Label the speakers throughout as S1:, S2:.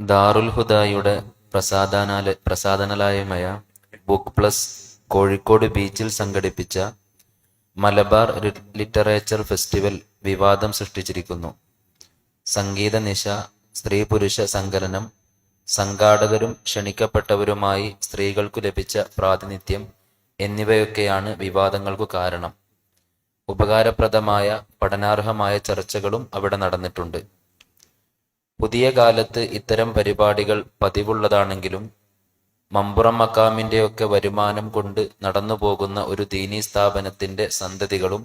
S1: ദാറുൽ ഹുദായുടെ പ്രസാദനാല പ്രസാധനാലയമായ ബുക്ക് പ്ലസ് കോഴിക്കോട് ബീച്ചിൽ സംഘടിപ്പിച്ച മലബാർ ലിറ്ററേച്ചർ ഫെസ്റ്റിവൽ വിവാദം സൃഷ്ടിച്ചിരിക്കുന്നു. സംഗീത നിശ സ്ത്രീ പുരുഷ സങ്കലനം സംഘാടകരും ക്ഷണിക്കപ്പെട്ടവരുമായി സ്ത്രീകൾക്കു ലഭിച്ച പ്രാതിനിധ്യം എന്നിവയൊക്കെയാണ് വിവാദങ്ങൾക്കു കാരണം. ഉപകാരപ്രദമായ പഠനാർഹമായ ചർച്ചകളും അവിടെ നടന്നിട്ടുണ്ട്. പുതിയ കാലത്ത് ഇത്തരം പരിപാടികൾ പതിവുള്ളതാണെങ്കിലും മമ്പുറം മക്കാമിന്റെയൊക്കെ വരുമാനം കൊണ്ട് നടന്നു പോകുന്ന ഒരു ദീനി സ്ഥാപനത്തിന്റെ സന്തതികളും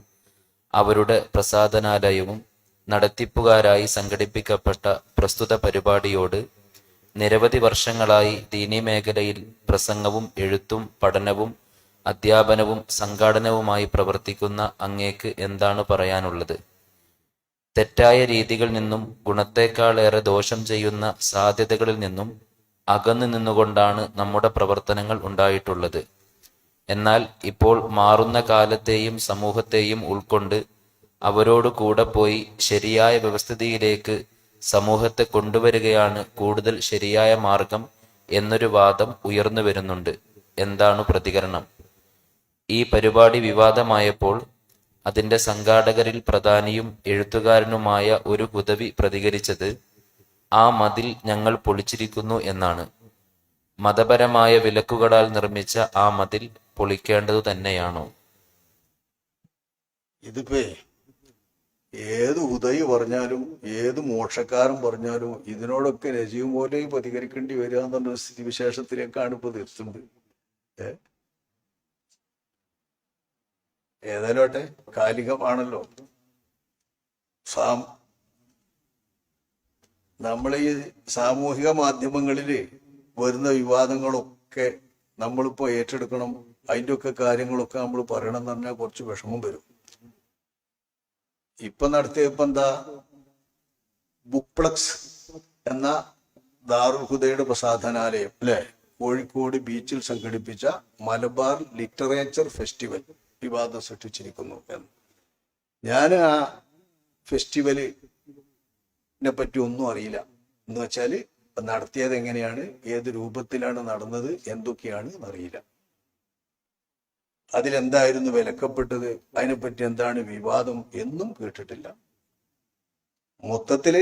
S1: അവരുടെ പ്രസാദനാലയവും നടത്തിപ്പുകാരായി സംഘടിപ്പിക്കപ്പെട്ട പ്രസ്തുത പരിപാടിയോട് നിരവധി വർഷങ്ങളായി ദീനി മേഖലയിൽ പ്രസംഗവും എഴുത്തും പഠനവും അധ്യാപനവും സംഘാടനവുമായി പ്രവർത്തിക്കുന്ന അങ്ങേക്ക് എന്താണ് പറയാനുള്ളത്? തെറ്റായ രീതികളിൽ നിന്നും ഗുണത്തെക്കാളേറെ ദോഷം ചെയ്യുന്ന സാധ്യതകളിൽ നിന്നും അകന്നു നിന്നുകൊണ്ടാണ് നമ്മുടെ പ്രവർത്തനങ്ങൾ ഉണ്ടായിട്ടുള്ളത്. എന്നാൽ ഇപ്പോൾ മാറുന്ന കാലത്തെയും സമൂഹത്തെയും ഉൾക്കൊണ്ട് അവരോട് കൂടെ പോയി ശരിയായ വ്യവസ്ഥിതിയിലേക്ക് സമൂഹത്തെ കൊണ്ടുവരികയാണ് കൂടുതൽ ശരിയായ മാർഗം എന്നൊരു വാദം ഉയർന്നു വരുന്നുണ്ട്. എന്താണ് പ്രതികരണം? ഈ പരിപാടി വിവാദമായപ്പോൾ അതിന്റെ സംഘാടകരിൽ പ്രധാനിയും എഴുത്തുകാരനുമായ ഒരു ഹുദവി പ്രതികരിച്ചത് ആ മതിൽ ഞങ്ങൾ പൊളിച്ചിരിക്കുന്നു എന്നാണ്. മതപരമായ വിലക്കുകളാൽ നിർമ്മിച്ച ആ മതിൽ പൊളിക്കേണ്ടതു തന്നെയാണോ?
S2: ഇതിപ്പേ ഏത് ഉദയി പറഞ്ഞാലും ഏത് മോക്ഷക്കാരൻ പറഞ്ഞാലും ഇതിനോടൊക്കെ രജീവ് പോലെ പ്രതികരിക്കേണ്ടി വരിക എന്നുള്ള സ്ഥിതിവിശേഷത്തിലേക്കാണ് ഇപ്പൊ എത്തുന്നത്. ഏ? ഏതായാലും ആട്ടെ കാലികമാണല്ലോ. സാം നമ്മൾ ഈ സാമൂഹിക മാധ്യമങ്ങളിൽ വരുന്ന വിവാദങ്ങളൊക്കെ നമ്മളിപ്പോ ഏറ്റെടുക്കണം. അതിന്റെ ഒക്കെ കാര്യങ്ങളൊക്കെ നമ്മൾ പറയണം എന്ന് പറഞ്ഞാൽ കുറച്ച് വിഷമം വരും. ഇപ്പൊ നടത്തിയപ്പോ എന്താ ബുക്പ്ലക്സ് എന്ന ദാറുൽ ഹുദയുടെ പ്രസാധനാലയം അല്ലെ? കോഴിക്കോട് ബീച്ചിൽ സംഘടിപ്പിച്ച മലബാർ ലിറ്ററേച്ചർ ഫെസ്റ്റിവൽ. വിവാദം സൃഷ്ടിച്ചിരിക്കുന്നു എന്ന്. ഞാൻ ആ ഫെസ്റ്റിവലിനെ പറ്റി ഒന്നും അറിയില്ല. എന്ന് വെച്ചാൽ നടത്തിയത് എങ്ങനെയാണ് ഏത് രൂപത്തിലാണ് നടന്നത് എന്തൊക്കെയാണ് എന്നറിയില്ല. അതിലെന്തായിരുന്നു വിലക്കപ്പെട്ടത് അതിനെപ്പറ്റി എന്താണ് വിവാദം എന്നും കേട്ടിട്ടില്ല. മൊത്തത്തിൽ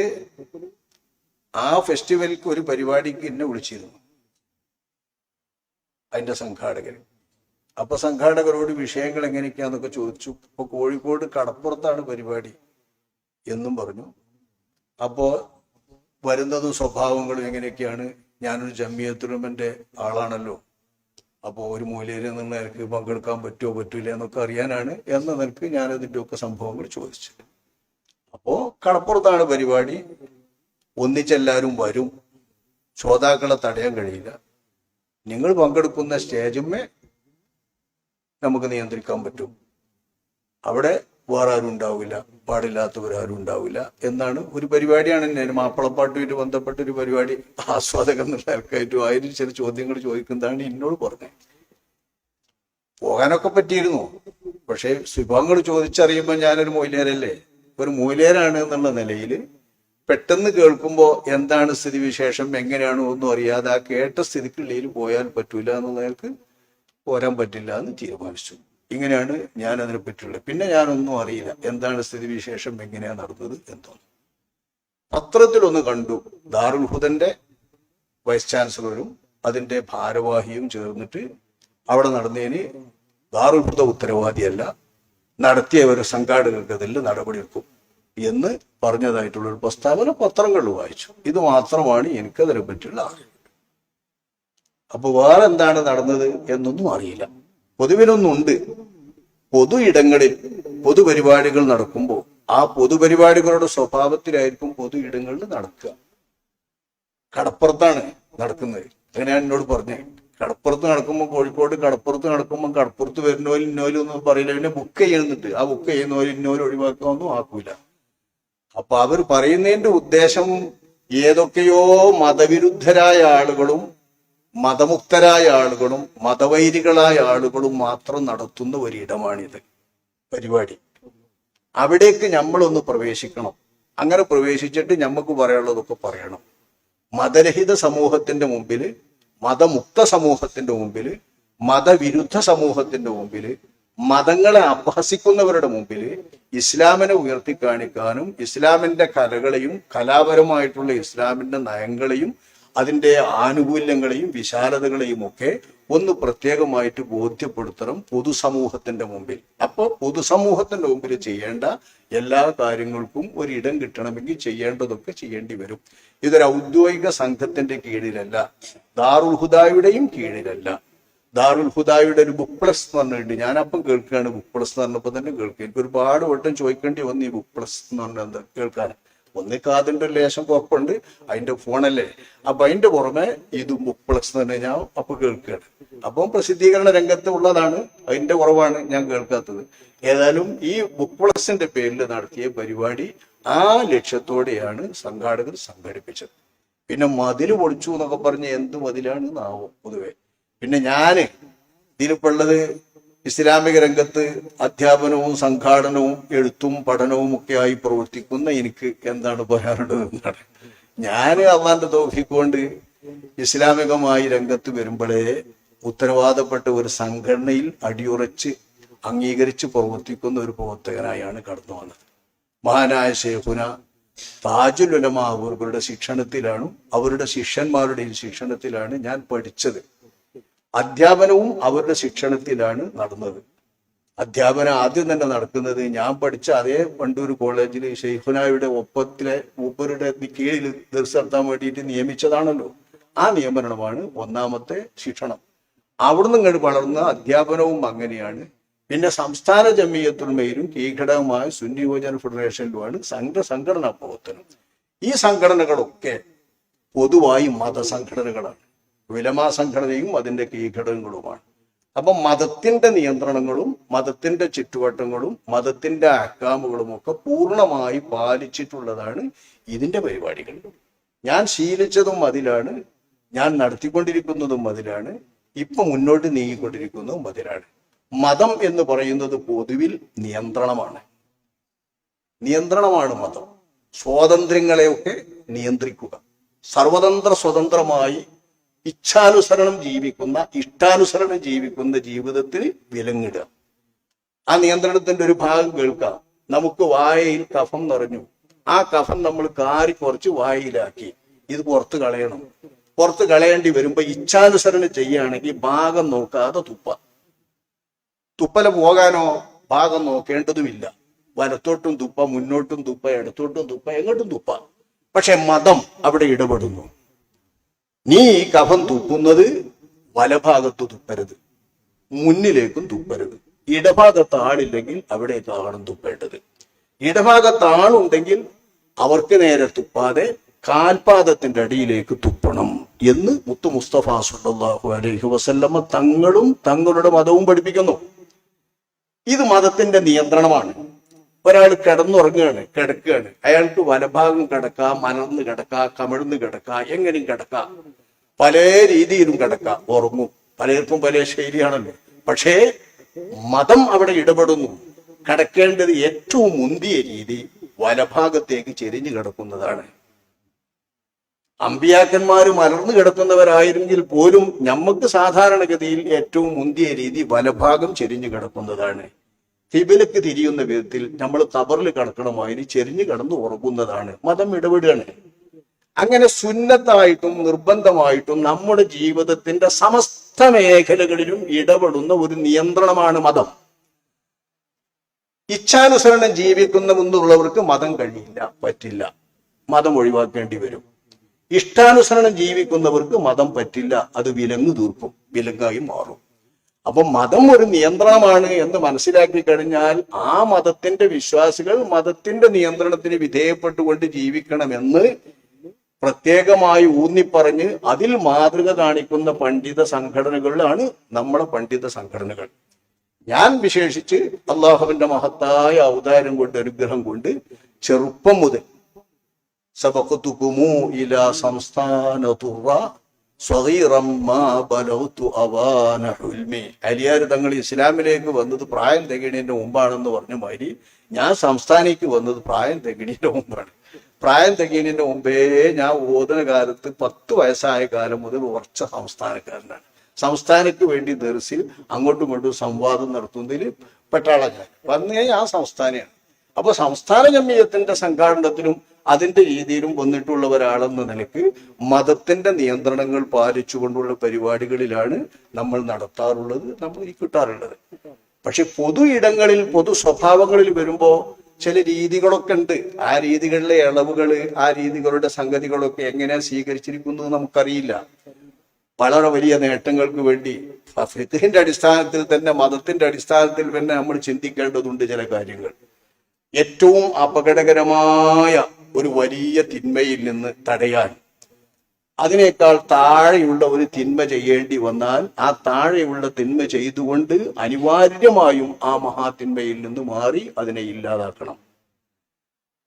S2: ആ ഫെസ്റ്റിവലിക്ക് ഒരു പരിപാടിക്ക് എന്നെ വിളിച്ചിരുന്നു. അതിന്റെ സംഘാടകർ അപ്പൊ സംഘാടകരോട് വിഷയങ്ങൾ എങ്ങനെയൊക്കെയാന്നൊക്കെ ചോദിച്ചു. ഇപ്പൊ കോഴിക്കോട് കടപ്പുറത്താണ് പരിപാടി എന്നും പറഞ്ഞു. അപ്പോ വരുന്നതും സ്വഭാവങ്ങളും എങ്ങനെയൊക്കെയാണ്? ഞാനൊരു ജമ്മിയത്തുലമന്റെ ആളാണല്ലോ. അപ്പോൾ ഒരു മൂലയിൽ നിന്ന് എനിക്ക് പങ്കെടുക്കാൻ പറ്റുമോ പറ്റൂല എന്നൊക്കെ അറിയാനാണ് എന്ന നിലയ്ക്ക് ഞാൻ അതിന്റെ ഒക്കെ സംഭവങ്ങൾ ചോദിച്ചത്. അപ്പോൾ കടപ്പുറത്താണ് പരിപാടി. ഒന്നിച്ചെല്ലാവരും വരും. ശ്രോതാക്കളെ തടയാൻ കഴിയില്ല. നിങ്ങൾ പങ്കെടുക്കുന്ന സ്റ്റേജുമേ നമുക്ക് നിയന്ത്രിക്കാൻ പറ്റും. അവിടെ വേറെ ആരും ഉണ്ടാവില്ല പാടില്ലാത്തവരാരും ഉണ്ടാവില്ല എന്നാണ് ഒരു പരിപാടിയാണ്. എന്നെ മാപ്പിളപ്പാട്ടുമായിട്ട് ബന്ധപ്പെട്ട ഒരു പരിപാടി ആസ്വാദകൻ എന്നുള്ള ആൾക്കായിട്ടും ആയിരം ചില ചോദ്യങ്ങൾ ചോദിക്കുന്നതാണ് എന്നോട് പറഞ്ഞത്. പോകാനൊക്കെ പറ്റിയിരുന്നു. പക്ഷേ വിഭവങ്ങൾ ചോദിച്ചറിയുമ്പോൾ ഞാനൊരു മൂല്യരല്ലേ? ഒരു മൂല്യരാണ് എന്നുള്ള നിലയിൽ പെട്ടെന്ന് കേൾക്കുമ്പോൾ എന്താണ് സ്ഥിതിവിശേഷം എങ്ങനെയാണോ ഒന്നും അറിയാതെ ആ കേട്ട സ്ഥിതിക്കുള്ളിൽ പോയാൽ പറ്റൂല എന്നുള്ളവർക്ക് പോരാൻ പറ്റില്ല എന്ന് തീരുമാനിച്ചു. ഇങ്ങനെയാണ് ഞാൻ അതിനെ പറ്റിയുള്ളത്. പിന്നെ ഞാനൊന്നും അറിയില്ല. എന്താണ് സ്ഥിതിവിശേഷം? എങ്ങനെയാണ് നടന്നത് എന്തോ പത്രത്തിലൊന്ന് കണ്ടു. ദാറുൽഹുദന്റെ വൈസ് ചാൻസലറും അതിന്റെ ഭാരവാഹിയും ചേർന്നിട്ട് അവിടെ നടന്നതിന് ദാറുൽ ഹുദ നടത്തിയ ഒരു സംഘാടകർക്കതിൽ നടപടിയെടുക്കും എന്ന് പറഞ്ഞതായിട്ടുള്ള ഒരു പ്രസ്താവന പത്രങ്ങളിൽ വായിച്ചു. ഇത് മാത്രമാണ് എനിക്കതിനെ പറ്റിയുള്ള അറിവ്. അപ്പൊ വേറെ എന്താണ് നടന്നത് എന്നൊന്നും അറിയില്ല. പൊതുവിനൊന്നുണ്ട് പൊതു ഇടങ്ങളിൽ പൊതുപരിപാടികൾ നടക്കുമ്പോൾ ആ പൊതുപരിപാടികളുടെ സ്വഭാവത്തിലായിരിക്കും പൊതു ഇടങ്ങളിൽ നടക്കുക. കടപ്പുറത്താണ് നടക്കുന്നത്. അങ്ങനെയാണ് എന്നോട് പറഞ്ഞത് കടപ്പുറത്ത് നടക്കുമ്പോൾ കോഴിക്കോട് കടപ്പുറത്ത് നടക്കുമ്പോൾ കടപ്പുറത്ത് വരുന്നോലും ഇന്നോലും ഒന്നും പറയില്ല. പിന്നെ ബുക്ക് ചെയ്യുന്നുണ്ട്. ആ ബുക്ക് ചെയ്യുന്നവരും ഇന്നോലും ഒഴിവാക്കാനൊന്നും ആക്കൂല. അപ്പൊ അവർ പറയുന്നതിന്റെ ഉദ്ദേശം ഏതൊക്കെയോ മതവിരുദ്ധരായ ആളുകളും മതമുക്തരായ ആളുകളും മതവൈരികളായ ആളുകളും മാത്രം നടത്തുന്ന ഒരിടമാണിത് പരിപാടി. അവിടേക്ക് നമ്മളൊന്ന് പ്രവേശിക്കണം. അങ്ങനെ പ്രവേശിച്ചിട്ട് നമുക്ക് പറയാനുള്ളതൊക്കെ പറയണം. മതരഹിത സമൂഹത്തിന്റെ മുമ്പിൽ മതമുക്ത സമൂഹത്തിന്റെ മുമ്പിൽ മതവിരുദ്ധ സമൂഹത്തിന്റെ മുമ്പിൽ മതങ്ങളെ അപഹസിക്കുന്നവരുടെ മുമ്പിൽ ഇസ്ലാമിനെ ഉയർത്തി കാണിക്കാനും ഇസ്ലാമിന്റെ കലകളെയും കലാപരമായിട്ടുള്ള ഇസ്ലാമിന്റെ നയങ്ങളെയും അതിന്റെ ആനുകൂല്യങ്ങളെയും വിശാലതകളെയും ഒക്കെ ഒന്ന് പ്രത്യേകമായിട്ട് ബോധ്യപ്പെടുത്തണം പൊതുസമൂഹത്തിന്റെ മുമ്പിൽ. അപ്പോൾ പൊതുസമൂഹത്തിന്റെ മുമ്പിൽ ചെയ്യേണ്ട എല്ലാ കാര്യങ്ങൾക്കും ഒരിടം കിട്ടണമെങ്കിൽ ചെയ്യേണ്ടതൊക്കെ ചെയ്യേണ്ടി വരും. ഇതൊരു ഔദ്യോഗിക സംഘത്തിന്റെ കീഴിലല്ല ദാറുൽ ഹുദായുടെയും കീഴിലല്ല. ദാറുൽ ഹുദായുടെ ഒരു ബുക്ക് പ്ലസ് എന്ന് പറഞ്ഞിട്ടുണ്ട്. ഞാനപ്പം കേൾക്കുകയാണ് ബുക്ക് പ്ലസ് എന്ന് പറഞ്ഞപ്പോൾ തന്നെ കേൾക്കുക. എനിക്ക് ഒരുപാട് വട്ടം ചോദിക്കേണ്ടി വന്നു ഈ ബുക്ക് പ്ലസ് എന്ന് പറഞ്ഞാൽ എന്താ? കേൾക്കാൻ. ഒന്ന് കാതിന്റെ ലേശം കുഴപ്പമുണ്ട് അതിന്റെ ഫോണല്ലേ. അപ്പൊ അതിന്റെ പുറമെ ഇത് ബുക്ക് തന്നെ ഞാൻ അപ്പൊ കേൾക്കുകയാണ്. അപ്പം പ്രസിദ്ധീകരണ രംഗത്ത് ഉള്ളതാണ്. അതിന്റെ കുറവാണ് ഞാൻ കേൾക്കാത്തത്. ഏതായാലും ഈ ബുക്ക് പേരിൽ നടത്തിയ പരിപാടി ആ ലക്ഷ്യത്തോടെയാണ് സംഘാടകർ സംഘടിപ്പിച്ചത്. പിന്നെ മതിൽ പൊളിച്ചു എന്നൊക്കെ പറഞ്ഞ് എന്ത് മതിലാണ് നാവും പൊതുവെ. പിന്നെ ഞാൻ ഇതിലിപ്പോ ഉള്ളത് ഇസ്ലാമിക രംഗത്ത് അധ്യാപനവും സംഘാടനവും എഴുത്തും പഠനവും ഒക്കെ ആയി പ്രവർത്തിക്കുന്ന എനിക്ക് എന്താണ് പറയാനുള്ളത് എന്നാണ്. ഞാൻ അള്ളാന്റെ തോഫിക്ക് ഇസ്ലാമികമായി രംഗത്ത് വരുമ്പോഴേ ഉത്തരവാദപ്പെട്ട ഒരു സംഘടനയിൽ അടിയുറച്ച് അംഗീകരിച്ച് പ്രവർത്തിക്കുന്ന ഒരു പ്രവർത്തകനായാണ് കടന്നു വന്നത്. മഹാനായ ഷേഖുന താജുൽ ഉലമ അവരുടെ ശിക്ഷണത്തിലാണ് അവരുടെ ശിഷ്യന്മാരുടെയും ശിക്ഷണത്തിലാണ് ഞാൻ പഠിച്ചത്. അധ്യാപനവും അവരുടെ ശിക്ഷണത്തിലാണ് നടന്നത്. അധ്യാപനം ആദ്യം തന്നെ നടക്കുന്നത് ഞാൻ പഠിച്ച അതേ വണ്ടൂർ കോളേജിൽ ഷെയ്ഖുനായുടെ ഒപ്പത്തിലെ മൂപ്പരുടെ കീഴിൽ ദർസ് നടത്താൻ വേണ്ടിയിട്ട് നിയമിച്ചതാണല്ലോ. ആ നിയമനമാണ് ഒന്നാമത്തെ ശിക്ഷണം. അവിടുന്ന് ഇങ്ങോട്ട് വളർന്ന അധ്യാപനവും അങ്ങനെയാണ്. പിന്നെ സംസ്ഥാന ജമീയത്തുമേലും കീഘടകമായ സുന്നി യുവജന ഫെഡറേഷനിലുമാണ് സംഘ സംഘടനാ പ്രവർത്തനം. ഈ സംഘടനകളൊക്കെ പൊതുവായി മതസംഘടനകളാണ്. വിലമാ സംഘടനയും അതിന്റെ കീഘടകങ്ങളുമാണ് അപ്പൊ മതത്തിന്റെ നിയന്ത്രണങ്ങളും മതത്തിന്റെ ചുറ്റുവട്ടങ്ങളും മതത്തിന്റെ അക്കാമുകളും ഒക്കെ പൂർണമായി പാലിച്ചിട്ടുള്ളതാണ് ഇതിന്റെ പരിപാടികൾ. ഞാൻ ശീലിച്ചതും അതിലാണ് ഞാൻ നടത്തിക്കൊണ്ടിരിക്കുന്നതും അതിലാണ് ഇപ്പൊ മുന്നോട്ട് നീങ്ങിക്കൊണ്ടിരിക്കുന്നതും അതിലാണ്. മതം എന്ന് പറയുന്നത് പൊതുവിൽ നിയന്ത്രണമാണ്. നിയന്ത്രണമാണ് മതം. സ്വാതന്ത്ര്യങ്ങളെയൊക്കെ നിയന്ത്രിക്കുക. സർവതന്ത്ര സ്വതന്ത്രമായി ഇച്ഛാനുസരണം ജീവിക്കുന്ന ഇഷ്ടാനുസരണം ജീവിക്കുന്ന ജീവിതത്തിന് വിലങ്ങിടുക. ആ നിയന്ത്രണത്തിന്റെ ഒരു ഭാഗം കേൾക്കാം നമുക്ക് വായയിൽ കഫം നിറഞ്ഞു. ആ കഫം നമ്മൾ കാറി കുറച്ച് വായയിലാക്കി ഇത് പുറത്ത് കളയണം. പുറത്ത് കളയേണ്ടി വരുമ്പോ ഇച്ഛാനുസരണം ചെയ്യുകയാണെങ്കിൽ ഭാഗം നോക്കാതെ തുപ്പ. തുപ്പല പോകാനോ ഭാഗം നോക്കേണ്ടതുമില്ല. വലത്തോട്ടും തുപ്പ മുന്നോട്ടും തുപ്പ ഇടത്തോട്ടും തുപ്പ എങ്ങോട്ടും തുപ്പ. പക്ഷെ മതം അവിടെ ഇടപെടുന്നു. നീ ഈ കഫം തുപ്പുന്നത് വലഭാഗത്ത് തുപ്പരുത്. മുന്നിലേക്കും തുപ്പരുത്. ഇടഭാഗത്ത് ആളില്ലെങ്കിൽ അവിടേക്കാണ് തുപ്പേണ്ടത്. ഇടഭാഗത്ത് ആളുണ്ടെങ്കിൽ അവർക്ക് നേരെ തുപ്പാതെ കാൽപാദത്തിന്റെ അടിയിലേക്ക് തുപ്പണം എന്ന് മുത്തു മുസ്തഫ സുല്ലാഹു അലൈഹി വസല്ലമ്മ തങ്ങളും തങ്ങളുടെ മതവും പഠിപ്പിക്കുന്നു. ഇത് മതത്തിന്റെ നിയന്ത്രണമാണ്. ഒരാൾ കിടന്നുറങ്ങുകയാണ് കിടക്കുകയാണ്. അയാൾക്ക് വലഭാഗം കിടക്കാം മലർന്ന് കിടക്കാം കമിഴ്ന്ന് കിടക്കാം എങ്ങനെയും കിടക്കാം. പല രീതിയിലും കിടക്കാം ഉറങ്ങും. പലർക്കും പല ശൈലിയാണല്ലോ. പക്ഷേ മതം അവിടെ ഇടപെടുന്നു. കിടക്കേണ്ടത് ഏറ്റവും മുന്തിയ രീതി വലഭാഗത്തേക്ക് ചെരിഞ്ഞു കിടക്കുന്നതാണ്. അമ്പിയാക്കന്മാർ മലർന്നു കിടക്കുന്നവരായിരുന്നെങ്കിൽ പോലും നമുക്ക് സാധാരണഗതിയിൽ ഏറ്റവും മുന്തിയ രീതി വലഭാഗം ചെരിഞ്ഞു കിടക്കുന്നതാണ്. ഫിബിലക്ക് തിരിയുന്ന വിധത്തിൽ നമ്മൾ കബറിൽ കിടക്കണമാതിരി ചെരിഞ്ഞു കിടന്ന് ഉറങ്ങുന്നതാണ്. മതം ഇടപെടുകയാണ്. അങ്ങനെ സുന്നത്തായിട്ടും നിർബന്ധമായിട്ടും നമ്മുടെ ജീവിതത്തിന്റെ സമസ്ത മേഖലകളിലും ഇടപെടുന്ന ഒരു നിയന്ത്രണമാണ് മതം. ഇച്ഛാനുസരണം ജീവിക്കുന്നുള്ളവർക്ക് മതം കഴിയില്ല പറ്റില്ല. മതം ഒഴിവാക്കേണ്ടി വരും. ഇഷ്ടാനുസരണം ജീവിക്കുന്നവർക്ക് മതം പറ്റില്ല അത് വിലങ്ങ് തീർക്കും വിലങ്ങായി മാറും. അപ്പൊ മതം ഒരു നിയന്ത്രണമാണ് എന്ന് മനസ്സിലാക്കി കഴിഞ്ഞാൽ ആ മതത്തിന്റെ വിശ്വാസികൾ മതത്തിന്റെ നിയന്ത്രണത്തിന് വിധേയപ്പെട്ടുകൊണ്ട് ജീവിക്കണമെന്ന് പ്രത്യേകമായി ഊന്നിപ്പറഞ്ഞ് അതിൽ മാതൃക കാണിക്കുന്ന പണ്ഡിത സംഘടനകളിലാണ് നമ്മളെ പണ്ഡിത സംഘടനകൾ. ഞാൻ വിശേഷിച്ച് അള്ളാഹുവിന്റെ മഹത്തായ അവതാരം കൊണ്ട് അനുഗ്രഹം കൊണ്ട് ചെറുപ്പം മുതൽ സബഖത്തുകുമു ഇല സംസ്ഥാന തുറ അലിയാർ തങ്ങൾ ഇസ്ലാമിലേക്ക് വന്നത് പ്രായം തികയണതിന്റെ മുമ്പാണെന്ന് പറഞ്ഞ മാതിരി ഞാൻ സംസ്ഥാനേക്ക് വന്നത് പ്രായം തികണിന്റെ മുമ്പാണ്. പ്രായം തികണിന്റെ മുമ്പേ ഞാൻ ഓതന കാലത്ത് പത്ത് വയസ്സായ കാലം മുതൽ ഉറച്ച സംസ്ഥാനക്കാരനാണ്. സംസ്ഥാനക്ക് വേണ്ടി ദർസിൽ അങ്ങോട്ടും ഇങ്ങോട്ടും സംവാദം നടത്തുന്നതിൽ പെട്ടാളക്കാരൻ വന്നേ ആ സംസ്ഥാനമാണ് അപ്പൊ സംസ്ഥാന ജമീയത്തിന്റെ സംഘാടനത്തിലും അതിന്റെ രീതിയിലും വന്നിട്ടുള്ള ഒരാളെന്ന നിലയ്ക്ക് മതത്തിന്റെ നിയന്ത്രണങ്ങൾ പാലിച്ചുകൊണ്ടുള്ള പരിപാടികളിലാണ് നമ്മൾ നടത്താറുള്ളത് നമ്മൾ ഈ കിട്ടാറുള്ളത്. പക്ഷെ പൊതു ഇടങ്ങളിൽ പൊതു സ്വഭാവങ്ങളിൽ വരുമ്പോ ചില രീതികളൊക്കെ ഉണ്ട്. ആ രീതികളിലെ ഇളവുകൾ ആ രീതികളുടെ സംഗതികളൊക്കെ എങ്ങനെ സ്വീകരിച്ചിരിക്കുന്നത് നമുക്കറിയില്ല. വളരെ വലിയ നേട്ടങ്ങൾക്ക് വേണ്ടി ഫിത്തിന്റെ അടിസ്ഥാനത്തിൽ തന്നെ മതത്തിന്റെ അടിസ്ഥാനത്തിൽ തന്നെ നമ്മൾ ചിന്തിക്കേണ്ടതുണ്ട് ചില കാര്യങ്ങൾ. ഏറ്റവും അപകടകരമായ ഒരു വലിയ തിന്മയിൽ നിന്ന് തടയാൻ. അതിനേക്കാൾ താഴെയുള്ള ഒരു തിന്മ ചെയ്യേണ്ടി വന്നാൽ ആ താഴെയുള്ള തിന്മ ചെയ്തുകൊണ്ട് അനിവാര്യമായും ആ മഹാതിന്മയിൽ നിന്ന് മാറി അതിനെ ഇല്ലാതാക്കണം.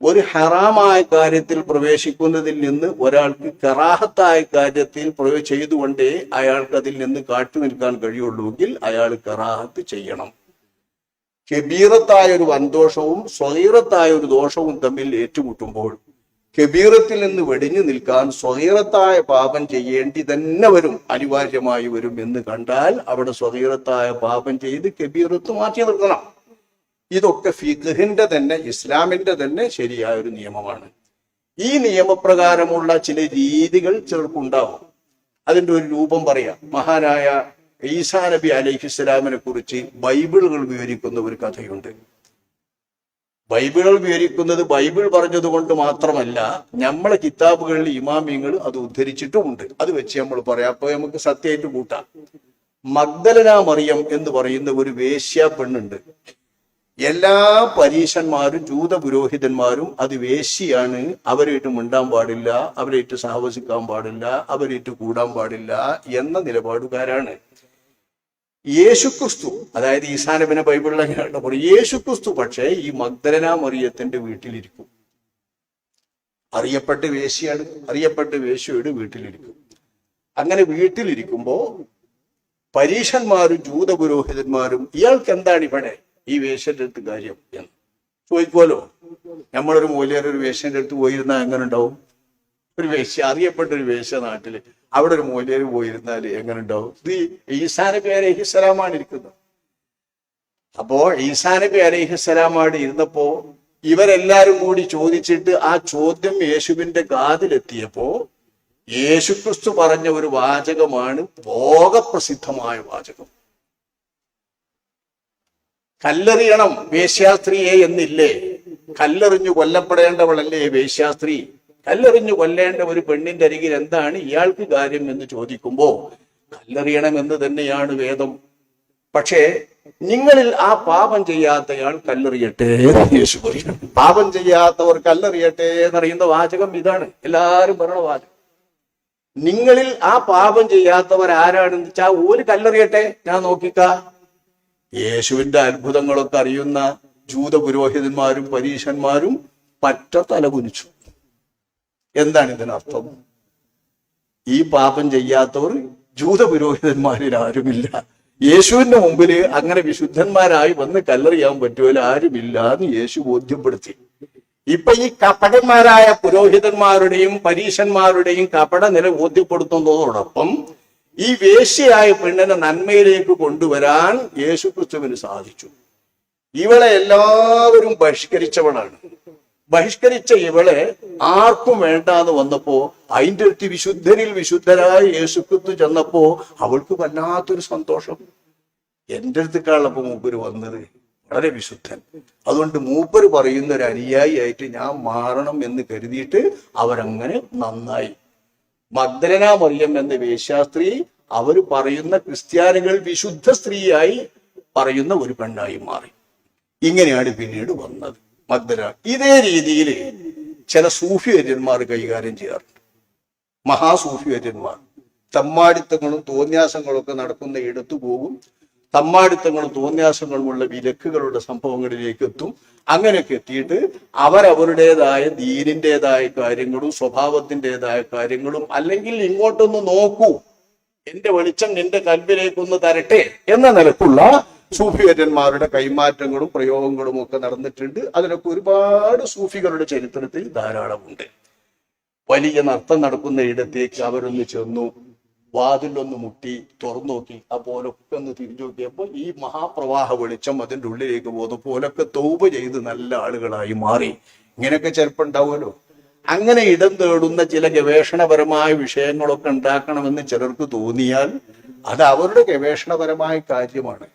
S2: ഒരു ഹറാമായ കാര്യത്തിൽ പ്രവേശിക്കുന്നതിൽ നിന്ന് ഒരാൾക്ക് കറാഹത്തായ കാര്യത്തിൽ പ്രവേ ചെയ്തുകൊണ്ടേ അയാൾക്ക് അതിൽ നിന്ന് കാട്ടു നിൽക്കാൻ കഴിയുള്ളൂവെങ്കിൽ അയാൾ കറാഹത്ത് ചെയ്യണം. കെബീറത്തായ ഒരു വൻദോഷവും സ്വഹീറത്തായ ഒരു ദോഷവും തമ്മിൽ ഏറ്റുമുട്ടുമ്പോൾ കബീറത്തിൽ നിന്ന് വെടിഞ്ഞു നിൽക്കാൻ സ്വഹീറത്തായ പാപം ചെയ്യേണ്ടി തന്നെ വരും അനിവാര്യമായി വരും എന്ന് കണ്ടാൽ അവിടെ സ്വഹീറത്തായ പാപം ചെയ്ത് കബീറത്ത് മാറ്റി നിർത്തണം. ഇതൊക്കെ ഫിഖിന്റെ തന്നെ ഇസ്ലാമിന്റെ തന്നെ ശരിയായ ഒരു നിയമമാണ്. ഈ നിയമപ്രകാരമുള്ള ചില രീതികൾ ചിലർക്കുണ്ടാവും. അതിന്റെ ഒരു രൂപം പറയാം. മഹാനായ ഈസാ നബി അലൈഹിസ്സലാമിനെ കുറിച്ച് ബൈബിളുകൾ വിവരിക്കുന്ന ഒരു കഥയുണ്ട്. ബൈബിളുകൾ വിവരിക്കുന്നത് ബൈബിൾ പറഞ്ഞതുകൊണ്ട് മാത്രമല്ല നമ്മളെ കിതാബുകളിൽ ഇമാമിയങ്ങൾ അത് ഉദ്ധരിച്ചിട്ടുമുണ്ട്. അത് വെച്ച് നമ്മൾ പറയാം. അപ്പൊ നമുക്ക് സത്യമായിട്ട് കൂട്ടാം. മഗ്ദലന മറിയം എന്ന് പറയുന്ന ഒരു വേശ്യ പെണ്ണുണ്ട്. എല്ലാ പരീശന്മാരും ജൂത പുരോഹിതന്മാരും അത് വേശ്യയാണ്. അവരായിട്ട് മിണ്ടാൻ പാടില്ല അവരായിട്ട് സാഹസിക്കാൻ പാടില്ല അവരായിട്ട് കൂടാൻ പാടില്ല എന്ന നിലപാടുകാരാണ്. യേശുക്രിസ്തു അതായത് ഈസാനബിനെ ബൈബിളിൽ അങ്ങനെയാണ് പറയും യേശുക്രിസ്തു പക്ഷേ ഈ മഗ്ദലന മറിയത്തിന്റെ വീട്ടിലിരിക്കും. അറിയപ്പെട്ട് വേശിയാണ് അറിയപ്പെട്ട് വേശിയോട് വീട്ടിലിരിക്കും. അങ്ങനെ വീട്ടിലിരിക്കുമ്പോ പരീഷന്മാരും ജൂത പുരോഹിതന്മാരും ഇയാൾക്ക് എന്താണ് ഇവിടെ ഈ വേഷന്റെ അടുത്ത് കാര്യം എന്ന്? ചോദിക്കുമല്ലോ നമ്മളൊരു മൂല്യർ ഒരു വേഷന്റെ അടുത്ത് പോയിരുന്നാൽ എങ്ങനെ ഉണ്ടാവും? ഒരു വേശ്യ അറിയപ്പെട്ട ഒരു വേശ്യ നാട്ടിൽ. അവിടെ ഒരു മൂലയിൽ പോയിരുന്നാൽ എങ്ങനെ ഉണ്ടാവും? ഇത് ഈസാ നബി ഇരിക്കുന്നത്. അപ്പോ ഈസാ നബി അലഹിസ്സലാമാണ് ഇരുന്നപ്പോ ഇവരെല്ലാരും കൂടി ചോദിച്ചിട്ട് ആ ചോദ്യം യേശുവിന്റെ കാതിലെത്തിയപ്പോ യേശുക്രിസ്തു പറഞ്ഞ ഒരു വാചകമാണ് ഭോഗപ്രസിദ്ധമായ വാചകം. കല്ലെറിയണം വേശ്യാസ്ത്രീയെ എന്നില്ലേ? കല്ലെറിഞ്ഞു കൊല്ലപ്പെടേണ്ടവളല്ലേ വേശ്യാസ്ത്രീ? കല്ലെറിഞ്ഞു കൊല്ലേണ്ട ഒരു പെണ്ണിന്റെ അരികിൽ എന്താണ് ഇയാൾക്ക് കാര്യം എന്ന് ചോദിക്കുമ്പോ കല്ലെറിയണമെന്ന് തന്നെയാണ് വേദം. പക്ഷേ നിങ്ങളിൽ ആ പാപം ചെയ്യാത്തയാൾ കല്ലെറിയട്ടെ യേശു പറയുന്നു. പാപം ചെയ്യാത്തവർ കല്ലെറിയട്ടെ എന്നറിയുന്ന വാചകം ഇതാണ്. എല്ലാവരും പറയണ വാചകം. നിങ്ങളിൽ ആ പാപം ചെയ്യാത്തവർ ആരാണെന്ന് വെച്ചാൽ ഒരു കല്ലെറിയട്ടെ. ഞാൻ നോക്കിക്കാ. യേശുവിന്റെ അത്ഭുതങ്ങളൊക്കെ അറിയുന്ന ജൂത പുരോഹിതന്മാരും പരീശന്മാരും പറ്റ തലകുനിച്ചു. എന്താണ് ഇതിനർത്ഥം? ഈ പാപം ചെയ്യാത്തവർ ജൂത പുരോഹിതന്മാരിൽ ആരുമില്ല യേശുവിന്റെ മുമ്പിൽ അങ്ങനെ വിശുദ്ധന്മാരായി വന്ന് കല്ലെറിയാൻ പറ്റുമല്ലോ? ആരുമില്ല എന്ന് യേശു ബോധ്യപ്പെടുത്തി. ഇപ്പൊ ഈ കപടന്മാരായ പുരോഹിതന്മാരുടെയും പരീശന്മാരുടെയും കപട നില ബോധ്യപ്പെടുത്തുന്നതോടൊപ്പം ഈ വേശ്യയായ പെണ്ണിനെ നന്മയിലേക്ക് കൊണ്ടുവരാൻ യേശു ക്രിസ്തുവിന് സാധിച്ചു. ഇവളെ എല്ലാവരും ബഹിഷ്കരിച്ചവളാണ്. ബഹിഷ്കരിച്ച ഇവളെ ആർക്കും വേണ്ടാന്ന് വന്നപ്പോ അതിന്റെ അടുത്ത് വിശുദ്ധരിൽ വിശുദ്ധരായ യേശുക്രിസ്തു ചെന്നപ്പോ അവൾക്ക് വല്ലാത്തൊരു സന്തോഷം. എന്റെ അടുത്തേക്കാളപ്പോ മൂപ്പര് വന്നത് വളരെ വിശുദ്ധൻ. അതുകൊണ്ട് മൂപ്പര് പറയുന്ന ഒരു അനുയായിയായിട്ട് ഞാൻ മാറണം എന്ന് കരുതിയിട്ട് അവരങ്ങനെ നന്നായി. മഗ്ദലന മറിയം എന്ന വേശ്യാസ്ത്രീ അവർ പറയുന്ന ക്രിസ്ത്യാനികൾ വിശുദ്ധ സ്ത്രീയായി പറയുന്ന ഒരു പെണ്ണായി മാറി. ഇങ്ങനെയാണ് പിന്നീട് വന്നത്. മഗ്ദല ഇതേ രീതിയിൽ ചില സൂഫി സൂഫിവര്യന്മാർ കൈകാര്യം ചെയ്യാറുണ്ട്. മഹാസൂഫിവര്യന്മാർ. തമ്മാടിത്തങ്ങളും തോന്യാസങ്ങളും ഒക്കെ നടക്കുന്ന ഇടത്തു പോകും. തമ്മാടിത്തങ്ങളും തോന്യാസങ്ങളുമുള്ള വിലക്കുകളുടെ സംഭവങ്ങളിലേക്ക് എത്തും. അങ്ങനെയൊക്കെ എത്തിയിട്ട് അവരവരുടേതായ ദീനിന്റെതായ കാര്യങ്ങളും സ്വഭാവത്തിന്റെതായ കാര്യങ്ങളും അല്ലെങ്കിൽ ഇങ്ങോട്ടൊന്ന് നോക്കൂ. എന്റെ വെളിച്ചം നിന്റെ കൽവിലേക്കൊന്ന് തരട്ടെ എന്ന നിലക്കുള്ള സൂഫിവര്യന്മാരുടെ കൈമാറ്റങ്ങളും പ്രയോഗങ്ങളും ഒക്കെ നടന്നിട്ടുണ്ട്. അതിനൊക്കെ ഒരുപാട് സൂഫികളുടെ ചരിത്രത്തിൽ ധാരാളമുണ്ട്. വലിയ നർത്തം നടക്കുന്ന ഇടത്തേക്ക് അവരൊന്ന് ചെന്നു വാതിലൊന്ന് മുട്ടി തുറന്നു നോക്കി അപ്പോലൊക്കെ ഒന്ന് തിരിഞ്ഞു നോക്കിയപ്പോ ഈ മഹാപ്രവാഹ വെളിച്ചം അതിന്റെ ഉള്ളിലേക്ക് പോകുന്നു പോലൊക്കെ തൗപ ചെയ്ത് നല്ല ആളുകളായി മാറി. ഇങ്ങനെയൊക്കെ ചിലപ്പോൾ ഉണ്ടാവുമല്ലോ. അങ്ങനെ ഇടം തേടുന്ന ചില ഗവേഷണപരമായ വിഷയങ്ങളൊക്കെ ഉണ്ടാക്കണമെന്ന് ചിലർക്ക് തോന്നിയാൽ അത് അവരുടെ ഗവേഷണപരമായ കാര്യമാണ്.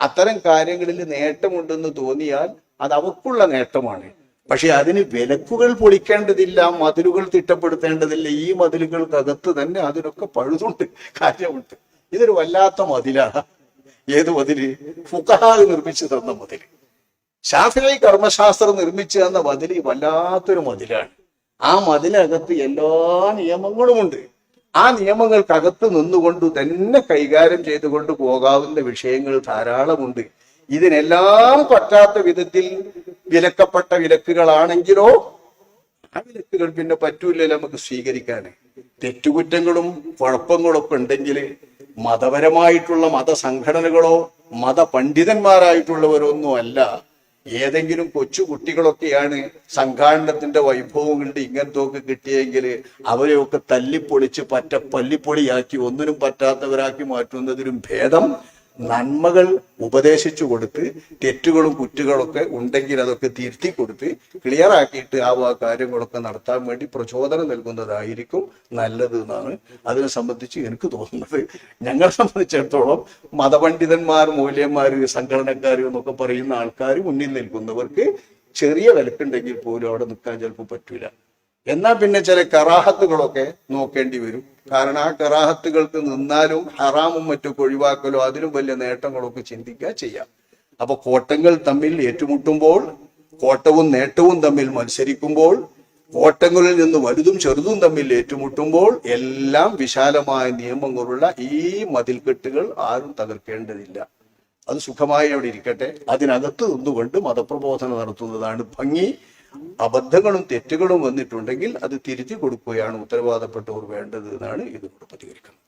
S2: അത്തരം കാര്യങ്ങളിൽ നേട്ടമുണ്ടെന്ന് തോന്നിയാൽ അത് അവർക്കുള്ള നേട്ടമാണ്. പക്ഷെ അതിന് വിലക്കുകൾ പൊളിക്കേണ്ടതില്ല മതിലുകൾ തിട്ടപ്പെടുത്തേണ്ടതില്ല ഈ മതിലുകൾക്കകത്ത് തന്നെ അതിനൊക്കെ പഴുതുണ്ട് കാര്യമുണ്ട്. ഇതൊരു വല്ലാത്ത മതിലാണ്. ഏത് മതിൽ? ഫുഖഹാ നിർമ്മിച്ചു തന്ന മതിൽ. ഷാഫിഐ കർമ്മശാസ്ത്രം നിർമ്മിച്ചു തന്ന മതിൽ വല്ലാത്തൊരു മതിലാണ്. ആ മതിലകത്ത് എല്ലാ നിയമങ്ങളുമുണ്ട്. ആ നിയമങ്ങൾക്കകത്ത് നിന്നുകൊണ്ട് തന്നെ കൈകാര്യം ചെയ്തുകൊണ്ട് പോകാവുന്ന വിഷയങ്ങൾ ധാരാളമുണ്ട്. ഇതിനെല്ലാം പറ്റാത്ത വിധത്തിൽ വിലക്കപ്പെട്ട വിലക്കുകളാണെങ്കിലോ ആ വിലക്കുകൾ പിന്നെ പറ്റൂലല്ലോ നമുക്ക് സ്വീകരിക്കാൻ തെറ്റുകുറ്റങ്ങളും കുഴപ്പങ്ങളൊക്കെ ഉണ്ടെങ്കിൽ മതപരമായിട്ടുള്ള മതസംഘടനകളോ മതപണ്ഡിതന്മാരായിട്ടുള്ളവരൊന്നും അല്ല ഏതെങ്കിലും കൊച്ചു കുട്ടികളൊക്കെയാണ് സംഘാടനത്തിന്റെ വൈഭവം കണ്ട് ഇങ്ങനത്തെ ഒക്കെ കിട്ടിയെങ്കിൽ അവരെയൊക്കെ തല്ലിപ്പൊളിച്ച് പറ്റ പല്ലിപ്പൊളിയാക്കി ഒന്നിനും പറ്റാത്തവരാക്കി മാറ്റുന്നതിലും ഭേദം നന്മകൾ ഉപദേശിച്ചു കൊടുത്ത് തെറ്റുകളും കുറ്റുകളൊക്കെ ഉണ്ടെങ്കിൽ അതൊക്കെ തിരുത്തി കൊടുത്ത് ക്ലിയർ ആക്കിയിട്ട് ആ കാര്യങ്ങളൊക്കെ നടത്താൻ വേണ്ടി പ്രചോദനം നൽകുന്നതായിരിക്കും നല്ലത് എന്നാണ് അതിനെ സംബന്ധിച്ച് എനിക്ക് തോന്നുന്നത്. ഞങ്ങളെ സംബന്ധിച്ചിടത്തോളം മതപണ്ഡിതന്മാർ മൂല്യന്മാർ സംഘടനക്കാർ എന്നൊക്കെ പറയുന്ന ആൾക്കാർ മുന്നിൽ നിൽക്കുന്നവർക്ക് ചെറിയ വിലക്കുണ്ടെങ്കിൽ പോലും അവിടെ നിൽക്കാൻ ചിലപ്പോൾ പറ്റൂല. എന്നാൽ പിന്നെ ചില കറാഹത്തുകളൊക്കെ നോക്കേണ്ടി വരും. കാരണം ആ കറാഹത്തുകൾക്ക് നിന്നാലും ഹറാമും മറ്റൊക്കെ ഒഴിവാക്കലോ അതിലും വലിയ നേട്ടങ്ങളൊക്കെ ചിന്തിക്കുക ചെയ്യാം. അപ്പൊ കോട്ടങ്ങൾ തമ്മിൽ ഏറ്റുമുട്ടുമ്പോൾ കോട്ടവും നേട്ടവും തമ്മിൽ മത്സരിക്കുമ്പോൾ കോട്ടങ്ങളിൽ നിന്ന് വലുതും ചെറുതും തമ്മിൽ ഏറ്റുമുട്ടുമ്പോൾ എല്ലാം വിശാലമായ നിയമങ്ങളുള്ള ഈ മതിൽക്കെട്ടുകൾ ആരും തകർക്കേണ്ടതില്ല. അത് സുഖമായി അവിടെ ഇരിക്കട്ടെ. അതിനകത്ത് നിന്നുകൊണ്ട് മതപ്രബോധനം നടത്തുന്നതാണ് ഭംഗി. അബദ്ധങ്ങളും തെറ്റുകളും വന്നിട്ടുണ്ടെങ്കിൽ അത് തിരുത്തി കൊടുക്കുകയാണ് ഉത്തരവാദപ്പെട്ടവർ വേണ്ടത് എന്നാണ് ഇതിനോട് പ്രതികരിക്കുന്നത്.